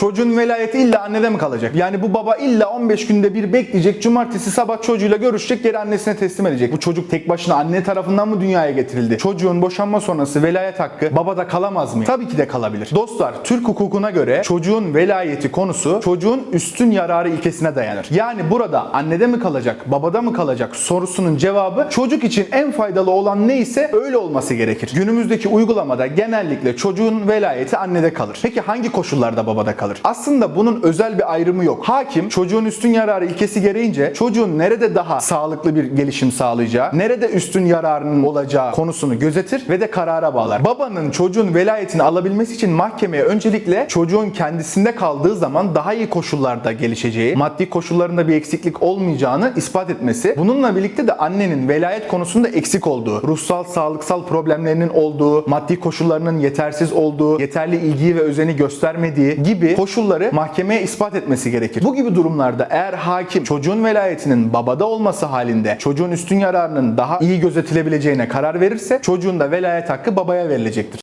Çocuğun velayeti illa annede mi kalacak? Yani bu baba illa 15 günde bir bekleyecek. Cumartesi sabah çocuğuyla görüşecek geri annesine teslim edecek. Bu çocuk tek başına anne tarafından mı dünyaya getirildi? Çocuğun boşanma sonrası velayet hakkı babada kalamaz mı? Tabii ki de kalabilir. Dostlar Türk hukukuna göre çocuğun velayeti konusu çocuğun üstün yararı ilkesine dayanır. Yani burada annede mi kalacak, babada mı kalacak sorusunun cevabı çocuk için en faydalı olan neyse öyle olması gerekir. Günümüzdeki uygulamada genellikle çocuğun velayeti annede kalır. Peki hangi koşullarda babada kalır? Aslında bunun özel bir ayrımı yok. Hakim çocuğun üstün yararı ilkesi gereğince çocuğun nerede daha sağlıklı bir gelişim sağlayacağı, nerede üstün yararının olacağı konusunu gözetir ve de karara bağlar. Babanın çocuğun velayetini alabilmesi için mahkemeye öncelikle çocuğun kendisinde kaldığı zaman daha iyi koşullarda gelişeceği, maddi koşullarında bir eksiklik olmayacağını ispat etmesi. Bununla birlikte de annenin velayet konusunda eksik olduğu, ruhsal, sağlıksal problemlerinin olduğu, maddi koşullarının yetersiz olduğu, yeterli ilgiyi ve özeni göstermediği gibi koşulları mahkemeye ispat etmesi gerekir. Bu gibi durumlarda eğer hakim çocuğun velayetinin babada olması halinde çocuğun üstün yararının daha iyi gözetilebileceğine karar verirse çocuğun da velayet hakkı babaya verilecektir.